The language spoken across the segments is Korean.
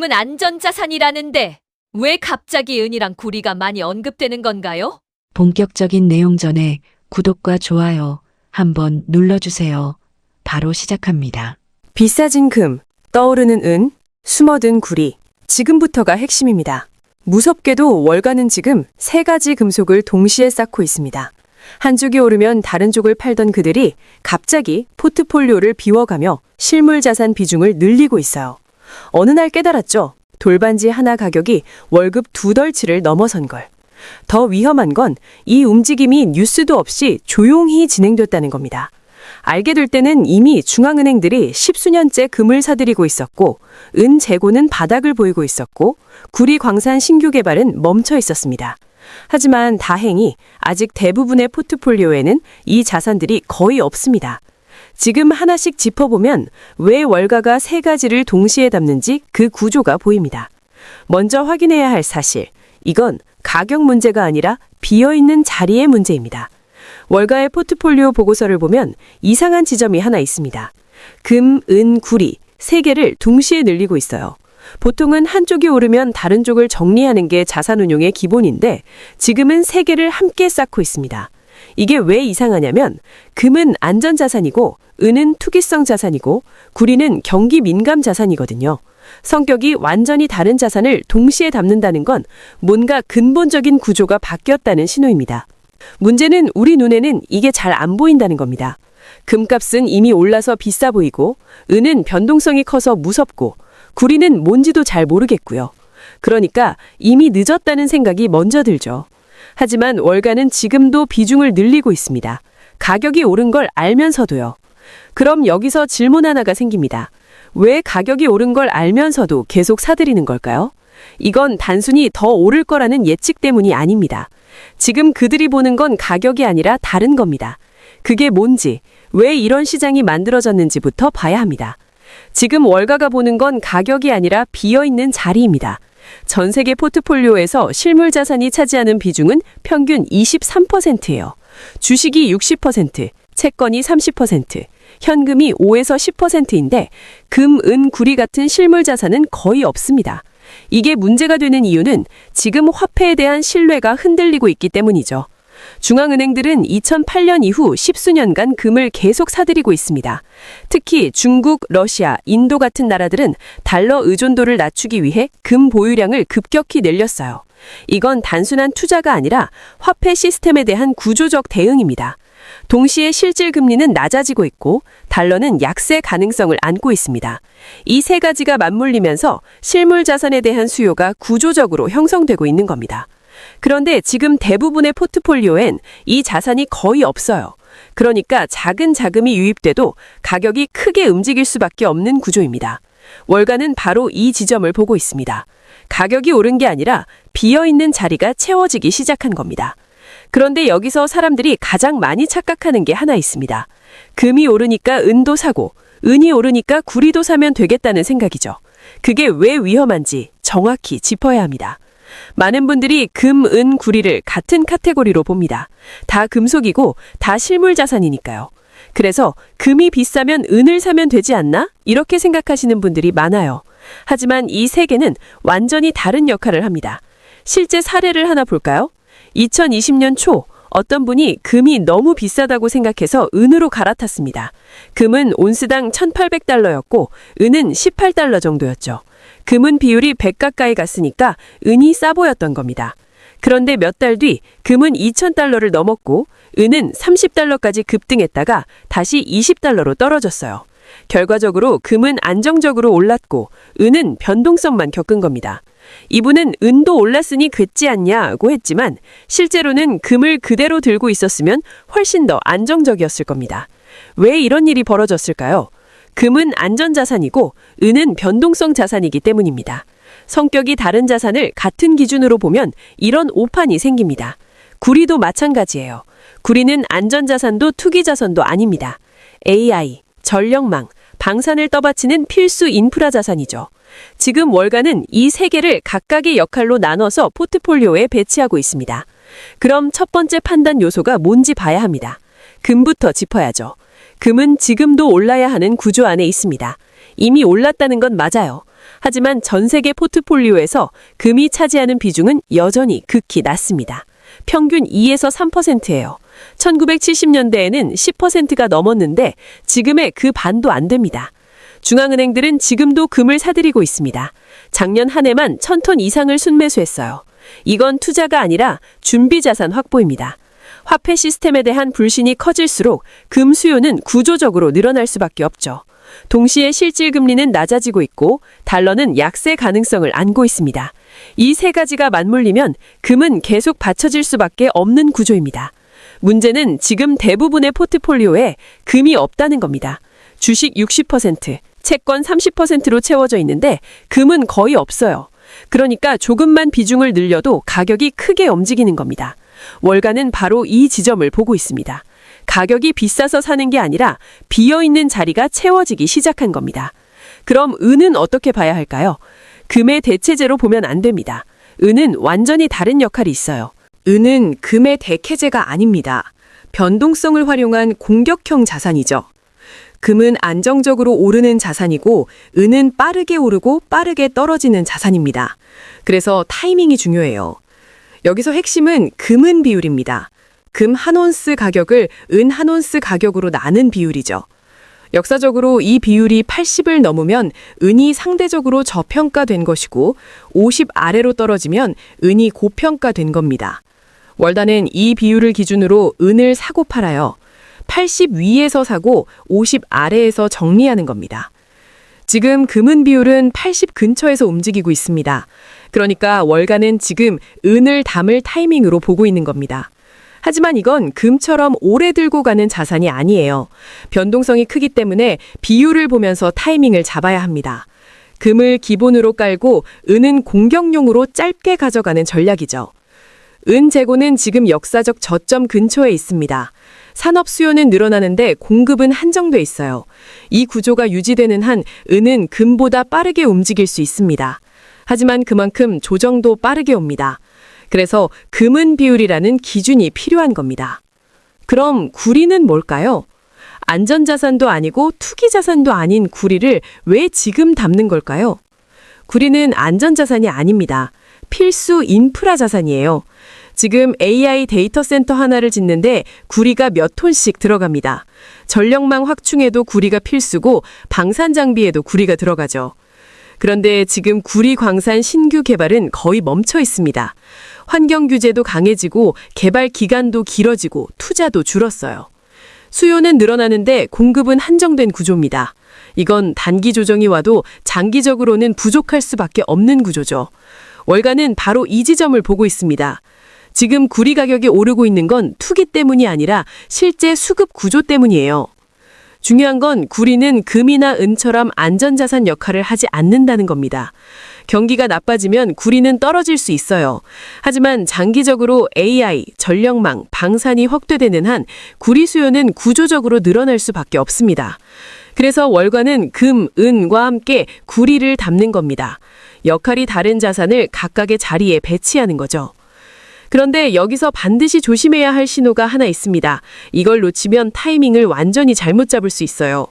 금은 안전자산이라는데 왜 갑자기 은이랑 구리가 많이 언급되는 건가요? 본격적인 내용 전에 구독과 좋아요 한번 눌러주세요. 바로 시작합니다. 비싸진 금, 떠오르는 은, 숨어든 구리. 지금부터가 핵심입니다. 무섭게도 월가는 지금 세 가지 금속을 동시에 쌓고 있습니다. 한 쪽이 오르면 다른 쪽을 팔던 그들이 갑자기 포트폴리오를 비워가며 실물 자산 비중을 늘리고 있어요. 어느 날 깨달았죠. 돌반지 하나 가격이 월급 두 덜치를 넘어선 걸. 더 위험한 건 이 움직임이 뉴스도 없이 조용히 진행됐다는 겁니다. 알게 될 때는 이미 중앙은행들이 십수년째 금을 사들이고 있었고, 은 재고는 바닥을 보이고 있었고, 구리 광산 신규 개발은 멈춰 있었습니다. 하지만 다행히 아직 대부분의 포트폴리오에는 이 자산들이 거의 없습니다. 지금 하나씩 짚어보면 왜 월가가 세 가지를 동시에 담는지 그 구조가 보입니다. 먼저 확인해야 할 사실. 이건 가격 문제가 아니라 비어있는 자리의 문제입니다. 월가의 포트폴리오 보고서를 보면 이상한 지점이 하나 있습니다. 금, 은, 구리 세 개를 동시에 늘리고 있어요. 보통은 한쪽이 오르면 다른 쪽을 정리하는 게 자산운용의 기본인데 지금은 세 개를 함께 쌓고 있습니다. 이게 왜 이상하냐면 금은 안전자산이고 은은 투기성 자산이고 구리는 경기 민감 자산이거든요. 성격이 완전히 다른 자산을 동시에 담는다는 건 뭔가 근본적인 구조가 바뀌었다는 신호입니다. 문제는 우리 눈에는 이게 잘 안 보인다는 겁니다. 금값은 이미 올라서 비싸 보이고, 은은 변동성이 커서 무섭고, 구리는 뭔지도 잘 모르겠고요. 그러니까 이미 늦었다는 생각이 먼저 들죠. 하지만 월가는 지금도 비중을 늘리고 있습니다. 가격이 오른 걸 알면서도요. 그럼 여기서 질문 하나가 생깁니다. 왜 가격이 오른 걸 알면서도 계속 사들이는 걸까요? 이건 단순히 더 오를 거라는 예측 때문이 아닙니다. 지금 그들이 보는 건 가격이 아니라 다른 겁니다. 그게 뭔지, 왜 이런 시장이 만들어졌는지부터 봐야 합니다. 지금 월가가 보는 건 가격이 아니라 비어있는 자리입니다. 전 세계 포트폴리오에서 실물 자산이 차지하는 비중은 평균 23%예요. 주식이 60%, 채권이 30%, 현금이 5에서 10%인데 금, 은, 구리 같은 실물 자산은 거의 없습니다. 이게 문제가 되는 이유는 지금 화폐에 대한 신뢰가 흔들리고 있기 때문이죠. 중앙은행들은 2008년 이후 십수년간 금을 계속 사들이고 있습니다. 특히 중국, 러시아, 인도 같은 나라들은 달러 의존도를 낮추기 위해 금 보유량을 급격히 늘렸어요. 이건 단순한 투자가 아니라 화폐 시스템에 대한 구조적 대응입니다. 동시에 실질 금리는 낮아지고 있고 달러는 약세 가능성을 안고 있습니다. 이 세 가지가 맞물리면서 실물 자산에 대한 수요가 구조적으로 형성되고 있는 겁니다. 그런데 지금 대부분의 포트폴리오엔 이 자산이 거의 없어요. 그러니까 작은 자금이 유입돼도 가격이 크게 움직일 수밖에 없는 구조입니다. 월가는 바로 이 지점을 보고 있습니다. 가격이 오른 게 아니라 비어 있는 자리가 채워지기 시작한 겁니다. 그런데 여기서 사람들이 가장 많이 착각하는 게 하나 있습니다. 금이 오르니까 은도 사고, 은이 오르니까 구리도 사면 되겠다는 생각이죠. 그게 왜 위험한지 정확히 짚어야 합니다. 많은 분들이 금, 은, 구리를 같은 카테고리로 봅니다. 다 금속이고 다 실물 자산이니까요. 그래서 금이 비싸면 은을 사면 되지 않나? 이렇게 생각하시는 분들이 많아요. 하지만 이 세 개는 완전히 다른 역할을 합니다. 실제 사례를 하나 볼까요? 2020년 초 어떤 분이 금이 너무 비싸다고 생각해서 은으로 갈아탔습니다. 금은 온스당 1,800달러였고 은은 18달러 정도였죠. 금은 비율이 100 가까이 갔으니까 은이 싸 보였던 겁니다. 그런데 몇 달 뒤 금은 2,000달러를 넘었고 은은 30달러까지 급등했다가 다시 20달러로 떨어졌어요. 결과적으로 금은 안정적으로 올랐고 은은 변동성만 겪은 겁니다. 이분은 은도 올랐으니 괴지 않냐고 했지만 실제로는 금을 그대로 들고 있었으면 훨씬 더 안정적이었을 겁니다. 왜 이런 일이 벌어졌을까요? 금은 안전자산이고 은은 변동성 자산이기 때문입니다. 성격이 다른 자산을 같은 기준으로 보면 이런 오판이 생깁니다. 구리도 마찬가지예요. 구리는 안전자산도 투기자산도 아닙니다. AI, 전력망, 방산을 떠받치는 필수 인프라 자산이죠. 지금 월가는 이 세 개를 각각의 역할로 나눠서 포트폴리오에 배치하고 있습니다. 그럼 첫 번째 판단 요소가 뭔지 봐야 합니다. 금부터 짚어야죠. 금은 지금도 올라야 하는 구조 안에 있습니다. 이미 올랐다는 건 맞아요. 하지만 전 세계 포트폴리오에서 금이 차지하는 비중은 여전히 극히 낮습니다. 평균 2에서 3%예요. 1970년대에는 10%가 넘었는데 지금의 그 반도 안 됩니다. 중앙은행들은 지금도 금을 사들이고 있습니다. 작년 한 해만 1000톤 이상을 순매수했어요. 이건 투자가 아니라 준비 자산 확보입니다. 화폐 시스템에 대한 불신이 커질수록 금 수요는 구조적으로 늘어날 수밖에 없죠. 동시에 실질 금리는 낮아지고 있고 달러는 약세 가능성을 안고 있습니다. 이 세 가지가 맞물리면 금은 계속 받쳐질 수밖에 없는 구조입니다. 문제는 지금 대부분의 포트폴리오에 금이 없다는 겁니다. 주식 60%, 채권 30%로 채워져 있는데 금은 거의 없어요. 그러니까 조금만 비중을 늘려도 가격이 크게 움직이는 겁니다. 월가는 바로 이 지점을 보고 있습니다. 가격이 비싸서 사는 게 아니라 비어 있는 자리가 채워지기 시작한 겁니다. 그럼 은은 어떻게 봐야 할까요? 금의 대체제로 보면 안 됩니다. 은은 완전히 다른 역할이 있어요. 은은 금의 대체제가 아닙니다. 변동성을 활용한 공격형 자산이죠. 금은 안정적으로 오르는 자산이고 은은 빠르게 오르고 빠르게 떨어지는 자산입니다. 그래서 타이밍이 중요해요. 여기서 핵심은 금은 비율입니다. 금 한 온스 가격을 은 한 온스 가격으로 나눈 비율이죠. 역사적으로 이 비율이 80을 넘으면 은이 상대적으로 저평가된 것이고 50 아래로 떨어지면 은이 고평가된 겁니다. 월단은 이 비율을 기준으로 은을 사고 팔아요. 80 위에서 사고 50 아래에서 정리하는 겁니다. 지금 금은 비율은 80 근처에서 움직이고 있습니다. 그러니까 월가는 지금 은을 담을 타이밍으로 보고 있는 겁니다. 하지만 이건 금처럼 오래 들고 가는 자산이 아니에요. 변동성이 크기 때문에 비율을 보면서 타이밍을 잡아야 합니다. 금을 기본으로 깔고 은은 공격용으로 짧게 가져가는 전략이죠. 은 재고는 지금 역사적 저점 근처에 있습니다. 산업 수요는 늘어나는데 공급은 한정돼 있어요. 이 구조가 유지되는 한 은은 금보다 빠르게 움직일 수 있습니다. 하지만 그만큼 조정도 빠르게 옵니다. 그래서 금은 비율이라는 기준이 필요한 겁니다. 그럼 구리는 뭘까요? 안전자산도 아니고 투기자산도 아닌 구리를 왜 지금 담는 걸까요? 구리는 안전자산이 아닙니다. 필수 인프라 자산이에요. 지금 AI 데이터 센터 하나를 짓는데 구리가 몇 톤씩 들어갑니다. 전력망 확충에도 구리가 필수고 방산 장비에도 구리가 들어가죠. 그런데 지금 구리 광산 신규 개발은 거의 멈춰 있습니다. 환경 규제도 강해지고 개발 기간도 길어지고 투자도 줄었어요. 수요는 늘어나는데 공급은 한정된 구조입니다. 이건 단기 조정이 와도 장기적으로는 부족할 수밖에 없는 구조죠. 월가는 바로 이 지점을 보고 있습니다. 지금 구리 가격이 오르고 있는 건 투기 때문이 아니라 실제 수급 구조 때문이에요. 중요한 건 구리는 금이나 은처럼 안전자산 역할을 하지 않는다는 겁니다. 경기가 나빠지면 구리는 떨어질 수 있어요. 하지만 장기적으로 AI, 전력망, 방산이 확대되는 한 구리 수요는 구조적으로 늘어날 수밖에 없습니다. 그래서 월가는 금, 은과 함께 구리를 담는 겁니다. 역할이 다른 자산을 각각의 자리에 배치하는 거죠. 그런데 여기서 반드시 조심해야 할 신호가 하나 있습니다. 이걸 놓치면 타이밍을 완전히 잘못 잡을 수 있어요.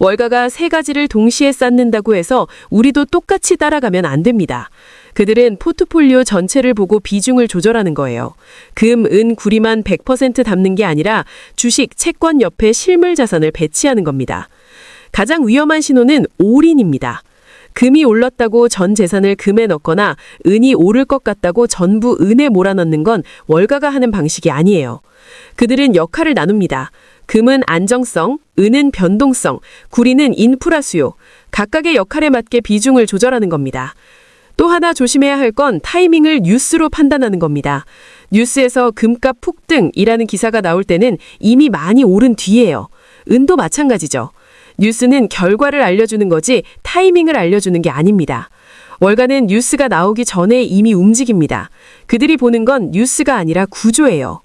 월가가 세 가지를 동시에 쌓는다고 해서 우리도 똑같이 따라가면 안 됩니다. 그들은 포트폴리오 전체를 보고 비중을 조절하는 거예요. 금, 은, 구리만 100% 담는 게 아니라 주식, 채권 옆에 실물 자산을 배치하는 겁니다. 가장 위험한 신호는 올인입니다. 금이 올랐다고 전 재산을 금에 넣거나 은이 오를 것 같다고 전부 은에 몰아넣는 건 월가가 하는 방식이 아니에요. 그들은 역할을 나눕니다. 금은 안정성, 은은 변동성, 구리는 인프라 수요, 각각의 역할에 맞게 비중을 조절하는 겁니다. 또 하나 조심해야 할 건 타이밍을 뉴스로 판단하는 겁니다. 뉴스에서 금값 폭등이라는 기사가 나올 때는 이미 많이 오른 뒤에요. 은도 마찬가지죠. 뉴스는 결과를 알려주는 거지 타이밍을 알려주는 게 아닙니다. 월가는 뉴스가 나오기 전에 이미 움직입니다. 그들이 보는 건 뉴스가 아니라 구조예요.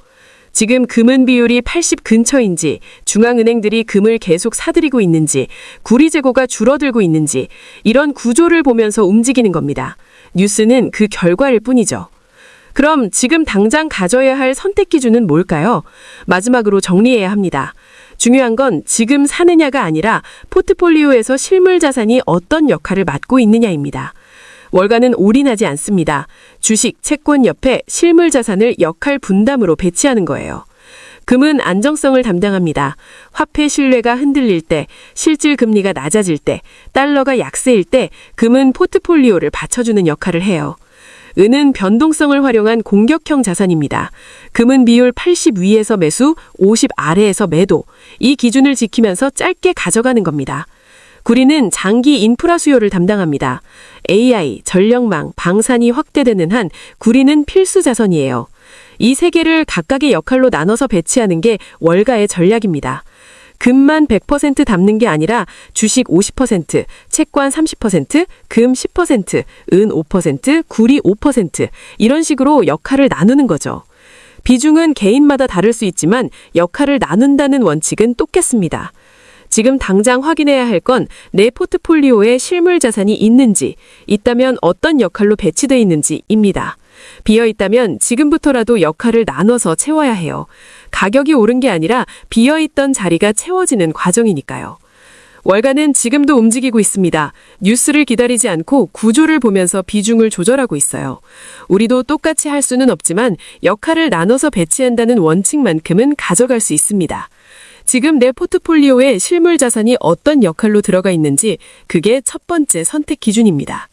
지금 금은 비율이 80 근처인지, 중앙은행들이 금을 계속 사들이고 있는지, 구리 재고가 줄어들고 있는지, 이런 구조를 보면서 움직이는 겁니다. 뉴스는 그 결과일 뿐이죠. 그럼 지금 당장 가져야 할 선택 기준은 뭘까요? 마지막으로 정리해야 합니다. 중요한 건 지금 사느냐가 아니라 포트폴리오에서 실물 자산이 어떤 역할을 맡고 있느냐입니다. 월가는 올인하지 않습니다. 주식, 채권 옆에 실물 자산을 역할 분담으로 배치하는 거예요. 금은 안정성을 담당합니다. 화폐 신뢰가 흔들릴 때, 실질 금리가 낮아질 때, 달러가 약세일 때 금은 포트폴리오를 받쳐주는 역할을 해요. 은은 변동성을 활용한 공격형 자산입니다. 금은 비율 80 위에서 매수, 50 아래에서 매도. 이 기준을 지키면서 짧게 가져가는 겁니다. 구리는 장기 인프라 수요를 담당합니다. AI, 전력망, 방산이 확대되는 한 구리는 필수 자선이에요. 이 세 개를 각각의 역할로 나눠서 배치하는 게 월가의 전략입니다. 금만 100% 담는 게 아니라 주식 50%, 채권 30%, 금 10%, 은 5%, 구리 5% 이런 식으로 역할을 나누는 거죠. 비중은 개인마다 다를 수 있지만 역할을 나눈다는 원칙은 똑같습니다. 지금 당장 확인해야 할 건 내 포트폴리오에 실물 자산이 있는지, 있다면 어떤 역할로 배치돼 있는지입니다. 비어 있다면 지금부터라도 역할을 나눠서 채워야 해요. 가격이 오른 게 아니라 비어 있던 자리가 채워지는 과정이니까요. 월가는 지금도 움직이고 있습니다. 뉴스를 기다리지 않고 구조를 보면서 비중을 조절하고 있어요. 우리도 똑같이 할 수는 없지만 역할을 나눠서 배치한다는 원칙만큼은 가져갈 수 있습니다. 지금 내 포트폴리오에 실물 자산이 어떤 역할로 들어가 있는지 그게 첫 번째 선택 기준입니다.